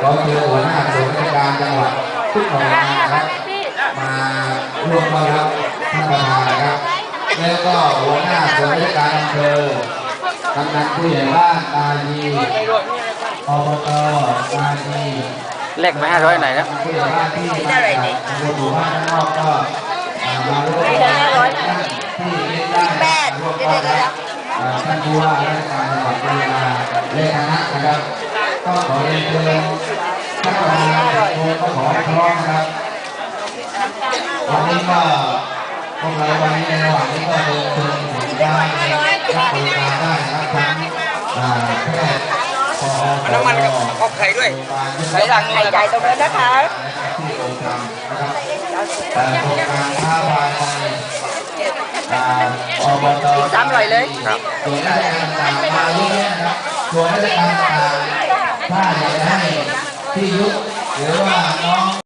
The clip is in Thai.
เราเจอหัวหน้าส่วนราชการจังหวัดทุกหน่วยงานนะครับมาร่วมต้อนรับท่านประธานนะครับ แล้วก็หัวหน้าส่วนราชการอำเภอกำนันผู้ใหญ่บ้านตาดีอบตตาดีเลขไปห้าร้อยไหนแล้วผู้ใหญ่บ้านที่มาจากหมู่บ้านข้างนอกก็อ่ามาร่วมต้อนรับท่านที่เล่นได้าร่วมต้อนรับอ่าท่านผู้ว่าราชการจังหวัดบุรีรัมย์และคณะนะครับก็ขอเรียนเชิญ ก็ขอให้พร้อมนะครับ วันนี้ก็พวกเราวันนี้ในระหว่างนี้ก็เดินเชิญถึงได้รับบริการได้นะครับทั้งอ่าแพทย์ปอ น้ำมันกับกอบไข่ด้วย ใส่หลัง ไข่ใหญ่ตรงนั้นนะคะ ที่โรงทำนะครับแต่โครงการท่าพายในอ่าอบต สามร้อยเลย ครับ ส่วนราชการต่างๆมาเยอะแยะนะครับส่วนราชการต่าง aqui, viu? Eu, ah,